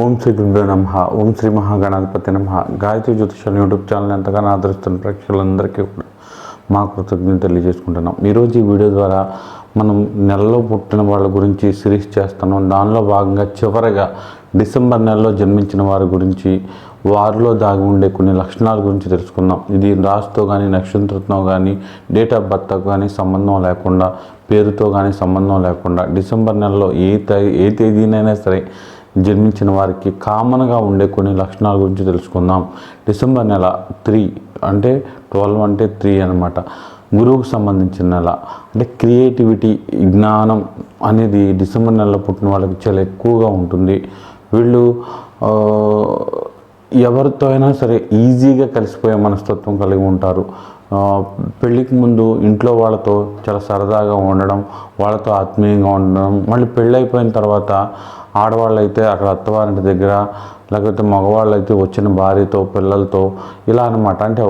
ఓం శ్రీ గురుభ్యో నమ ఓం శ్రీ మహాగణాధిపతి నమ. గాయత్రి జ్యోతిషాలు యూట్యూబ్ ఛానల్ ఎంతగానో ఆదరిస్తున్న ప్రేక్షకులందరికీ కూడా మా కృతజ్ఞతలు తెలియజేసుకుంటున్నాం. ఈరోజు ఈ వీడియో ద్వారా మనం నెలలో పుట్టిన వాళ్ళ గురించి సిరీస్ చేస్తున్నాం. దానిలో భాగంగా చివరగా డిసెంబర్ నెలలో జన్మించిన వారి గురించి వారిలో దాగి ఉండే కొన్ని లక్షణాల గురించి తెలుసుకుందాం. ఇది రాశితో కానీ నక్షత్రంతో కానీ డేట్ ఆఫ్ బర్త్ కానీ సంబంధం లేకుండా పేరుతో కానీ సంబంధం లేకుండా డిసెంబర్ నెలలో ఏ తేదీ ఏ తేదీనైనా సరే జన్మించిన వారికి కామన్గా ఉండే కొన్ని లక్షణాల గురించి తెలుసుకుందాం. డిసెంబర్ నెల త్రీ అంటే ట్వెల్వ్ అంటే త్రీ అనమాట గురువుకు సంబంధించిన నెల అంటే క్రియేటివిటీ జ్ఞానం అనేది డిసెంబర్ నెలలో పుట్టిన వాళ్ళకి చాలా ఎక్కువగా ఉంటుంది. వీళ్ళు ఎవరితో అయినా సరే ఈజీగా కలిసిపోయే మనస్తత్వం కలిగి ఉంటారు. పెళ్ళికి ముందు ఇంట్లో వాళ్ళతో చాలా సరదాగా ఉండడం వాళ్ళతో ఆత్మీయంగా ఉండడం మళ్ళీ పెళ్ళి అయిపోయిన తర్వాత ఆడవాళ్ళు అయితే అక్కడ అత్తవారింటి దగ్గర లేకపోతే మగవాళ్ళు అయితే వచ్చిన భార్యతో పిల్లలతో ఇలా అనమాట అంటే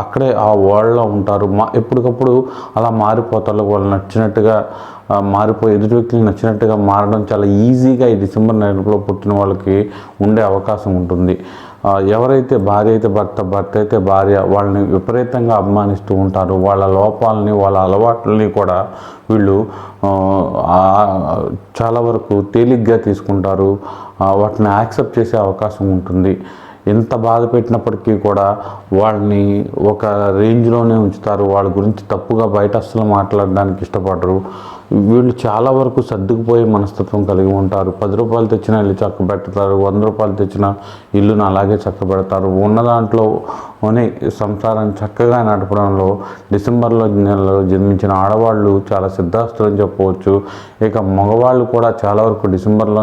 అక్కడే ఆ వరల్డ్లో ఉంటారు. మా ఎప్పటికప్పుడు అలా మారిపోతారు. వాళ్ళు నచ్చినట్టుగా మారిపోయి ఎదుటి వ్యక్తులు నచ్చినట్టుగా మారడం చాలా ఈజీగా ఈ డిసెంబర్ నెలలో పుట్టిన వాళ్ళకి ఉండే అవకాశం ఉంటుంది. ఎవరైతే భార్య అయితే భర్త భర్త అయితే భార్య వాళ్ళని విపరీతంగా అభిమానిస్తూ ఉంటారు. వాళ్ళ లోపాలని వాళ్ళ అలవాట్లని కూడా వీళ్ళు చాలా వరకు తేలిగ్గా తీసుకుంటారు. వాటిని యాక్సెప్ట్ చేసే అవకాశం ఉంటుంది. ఎంత బాధ పెట్టినప్పటికీ కూడా వాళ్ళని ఒక రేంజ్లోనే ఉంచుతారు. వాళ్ళ గురించి తప్పుగా బయట అస్సలు మాట్లాడడానికి ఇష్టపడరు. వీళ్ళు చాలా వరకు సర్దుకుపోయే మనస్తత్వం కలిగి ఉంటారు. పది రూపాయలు తెచ్చిన ఇల్లు చక్క పెడతారు వంద రూపాయలు తెచ్చిన ఇల్లును అలాగే చక్క పెడతారు ఉన్న దాంట్లోనే సంసారం చక్కగా నడపడంలో డిసెంబర్లో నెలలో జన్మించిన ఆడవాళ్ళు చాలా సిద్ధాస్తులు చెప్పవచ్చు. ఇక మగవాళ్ళు కూడా చాలా వరకు డిసెంబర్లో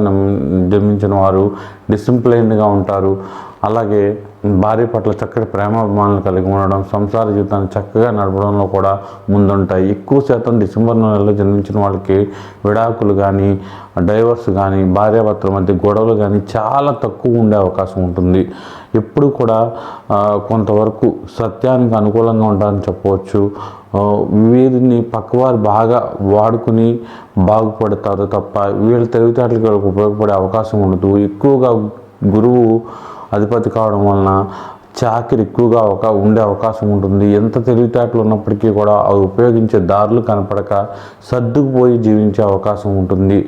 జన్మించిన వారు డిసిప్లైన్డ్గా ఉంటారు. అలాగే భార్య పట్ల చక్కటి ప్రేమాభిమానాలు కలిగి ఉండడం సంసార జీవితాన్ని చక్కగా నడపడంలో కూడా ముందుంటాయి. ఎక్కువ శాతం డిసెంబర్ నెలలో జన్మించిన వాళ్ళకి విడాకులు కానీ డైవర్స్ కానీ భార్యాభర్తల మధ్య గొడవలు కానీ చాలా తక్కువ ఉండే అవకాశం ఉంటుంది. ఎప్పుడు కూడా కొంతవరకు సత్యానికి అనుకూలంగా ఉంటారని చెప్పవచ్చు. వీరిని పక్కవారు బాగా వాడుకుని బాగుపడతారు తప్ప వీళ్ళ తెలివితేటలకు ఉపయోగపడే అవకాశం ఉండదు. ఎక్కువగా గురువు అధిపతి కావడం వలన చాకిరి ఎక్కువగా ఒక ఉండే అవకాశం ఉంటుంది. ఎంత తెలివితేటలు ఉన్నప్పటికీ కూడా అవి ఉపయోగించే దారులు కనపడక సర్దుకుపోయి జీవించే అవకాశం ఉంటుంది.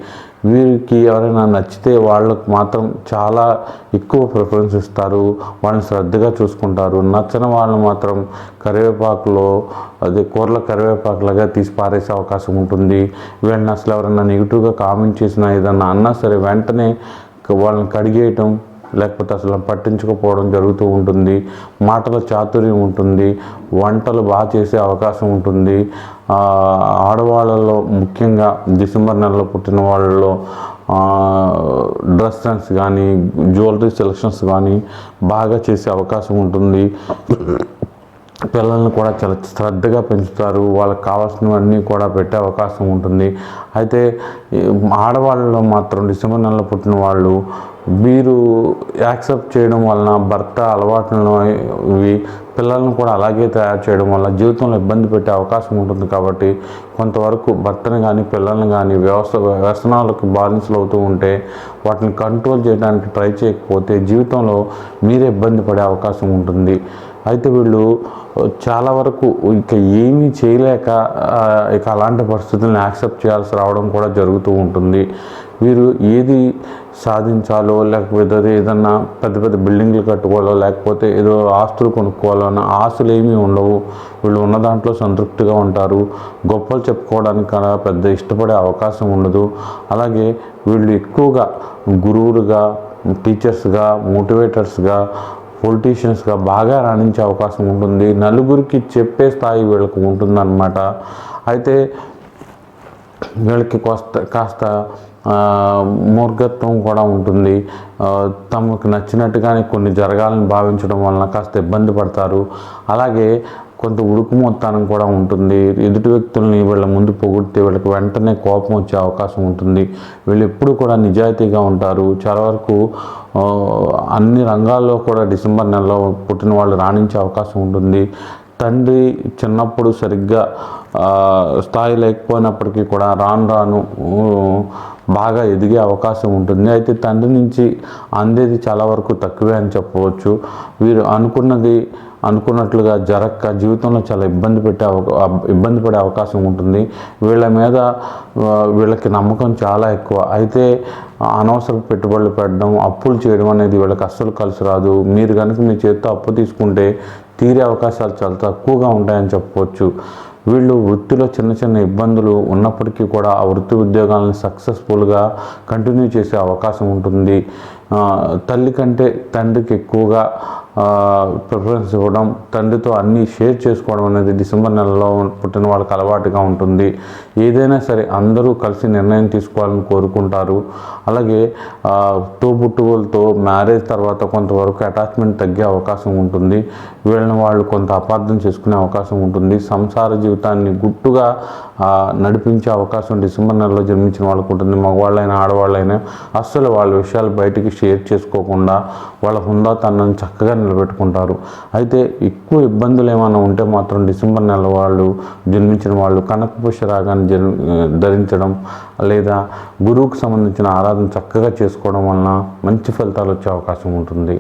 వీరికి ఎవరైనా నచ్చితే వాళ్ళకు మాత్రం చాలా ఎక్కువ ప్రిఫరెన్స్ ఇస్తారు. వాళ్ళని శ్రద్ధగా చూసుకుంటారు. నచ్చని వాళ్ళు మాత్రం కరివేపాకులో అదే కూరల కరివేపాకులాగా తీసి పారేసే అవకాశం ఉంటుంది. వీళ్ళని అసలు ఎవరైనా నెగిటివ్గా కామెంట్ చేసినా ఏదన్నా అన్నా సరే వెంటనే వాళ్ళని కడిగేయటం లేకపోతే అసలు పట్టించుకోకపోవడం జరుగుతూ ఉంటుంది. మాటల చాతుర్యం ఉంటుంది. వంటలు బాగా చేసే అవకాశం ఉంటుంది. ఆడవాళ్ళలో ముఖ్యంగా డిసెంబర్ నెలలో పుట్టిన వాళ్ళలో డ్రెస్ సెన్స్ కానీ జ్యువెలరీ సెలక్షన్స్ కానీ బాగా చేసే అవకాశం ఉంటుంది. పిల్లల్ని కూడా చాలా శ్రద్ధగా పెంచుతారు. వాళ్ళకి కావాల్సినవన్నీ కూడా పెట్టే అవకాశం ఉంటుంది. అయితే ఆడవాళ్ళలో మాత్రం డిసెంబర్ నెలలో పుట్టిన వాళ్ళు మీరు యాక్సెప్ట్ చేయడం వలన భర్త అలవాట్లను పిల్లలను కూడా అలాగే తయారు చేయడం వల్ల జీవితంలో ఇబ్బంది పెట్టే అవకాశం ఉంటుంది కాబట్టి కొంతవరకు భర్తను కానీ పిల్లల్ని కానీ వ్యవస్థ వ్యసనాలకు బానిసలు అవుతూ ఉంటే వాటిని కంట్రోల్ చేయడానికి ట్రై చేయకపోతే జీవితంలో మీరే ఇబ్బంది పడే అవకాశం ఉంటుంది. అయితే వీళ్ళు చాలా వరకు ఇక ఏమీ చేయలేక ఇక అలాంటి పరిస్థితులను యాక్సెప్ట్ చేయాల్సి రావడం కూడా జరుగుతూ ఉంటుంది. వీరు ఏది సాధించాలో లేకపోతే ఏదన్నా పెద్ద పెద్ద బిల్డింగ్లు కట్టుకోవాలో లేకపోతే ఏదో ఆస్తులు కొనుక్కోవాలో అన్న ఆస్తులు ఏమీ ఉండవు. వీళ్ళు ఉన్న దాంట్లో సంతృప్తిగా ఉంటారు. గొప్పలు చెప్పుకోవడానికి కూడా పెద్ద ఇష్టపడే అవకాశం ఉండదు. అలాగే వీళ్ళు ఎక్కువగా గురువులుగా టీచర్స్గా మోటివేటర్స్గా పొలిటీషియన్స్గా బాగా రాణించే అవకాశం ఉంటుంది. నలుగురికి చెప్పే స్థాయి వీళ్ళకు ఉంటుందన్నమాట. అయితే వీళ్ళకి కాస్త కాస్త మూర్ఘత్వం కూడా ఉంటుంది. తమకు నచ్చినట్టుగానే కొన్ని జరగాలని భావించడం వలన కాస్త ఇబ్బంది పడతారు. అలాగే కొంత ఉడుకు మొత్తానం కూడా ఉంటుంది. ఎదుటి వ్యక్తుల్ని వీళ్ళ ముందు పొగిడితే వీళ్ళకి వెంటనే కోపం వచ్చే అవకాశం ఉంటుంది. వీళ్ళు ఎప్పుడు కూడా నిజాయితీగా ఉంటారు. చాలా వరకు అన్ని రంగాల్లో కూడా డిసెంబర్ నెలలో పుట్టిన వాళ్ళు రాణించే అవకాశం ఉంటుంది. తండ్రి చిన్నప్పుడు సరిగ్గా స్థాయి లేకపోయినప్పటికీ కూడా రాను రాను బాగా ఎదిగే అవకాశం ఉంటుంది. అయితే తండ్రి నుంచి అందేది చాలా వరకు తక్కువే అని చెప్పవచ్చు. వీరు అనుకున్నది అనుకున్నట్లుగా జరక్క జీవితంలో చాలా ఇబ్బంది పెట్టే ఇబ్బంది పడే అవకాశం ఉంటుంది. వీళ్ళ మీద వీళ్ళకి నమ్మకం చాలా ఎక్కువ. అయితే అనవసర పెట్టుబడులు పెట్టడం అప్పులు చేయడం అనేది వీళ్ళకి అస్సలు కలిసి రాదు. మీరు కనుక మీ చేతితో అప్పు తీసుకుంటే తీరే అవకాశాలు చాలా తక్కువగా ఉంటాయని చెప్పవచ్చు. వీళ్ళు వృత్తిలో చిన్న చిన్న ఇబ్బందులు ఉన్నప్పటికీ కూడా ఆ వృత్తి ఉద్యోగాలను సక్సెస్ఫుల్గా కంటిన్యూ చేసే అవకాశం ఉంటుంది. తల్లి కంటే తండ్రికి ఎక్కువగా ప్రిఫరెన్స్ ఇవ్వడం తండ్రితో అన్నీ షేర్ చేసుకోవడం అనేది డిసెంబర్ నెలలో పుట్టిన వాళ్ళకి అలవాటుగా ఉంటుంది. ఏదైనా సరే అందరూ కలిసి నిర్ణయం తీసుకోవాలని కోరుకుంటారు. అలాగే తోబుట్టువులతో మ్యారేజ్ తర్వాత కొంతవరకు అటాచ్మెంట్ తగ్గే అవకాశం ఉంటుంది. వీళ్ళని వాళ్ళు కొంత అపార్థం చేసుకునే అవకాశం ఉంటుంది. సంసార జీవితాన్ని గుట్టుగా నడిపించే అవకాశం డిసెంబర్ నెలలో జన్మించిన వాళ్ళకు ఉంటుంది. మగవాళ్ళైనా ఆడవాళ్ళైనా అస్సలు వాళ్ళ విషయాలు బయటికి షేర్ చేసుకోకుండా వాళ్ళ హుందాతనం చక్కగా నిలబెట్టుకుంటారు. అయితే ఎక్కువ ఇబ్బందులు ఏమైనా ఉంటే మాత్రం డిసెంబర్ నెల వాళ్ళు జన్మించిన వాళ్ళు కనకపుష్య రాగాన్ని జన్ ధరించడం లేదా గురువుకు సంబంధించిన ఆరాధన చక్కగా చేసుకోవడం వలన మంచి ఫలితాలు వచ్చే అవకాశం ఉంటుంది.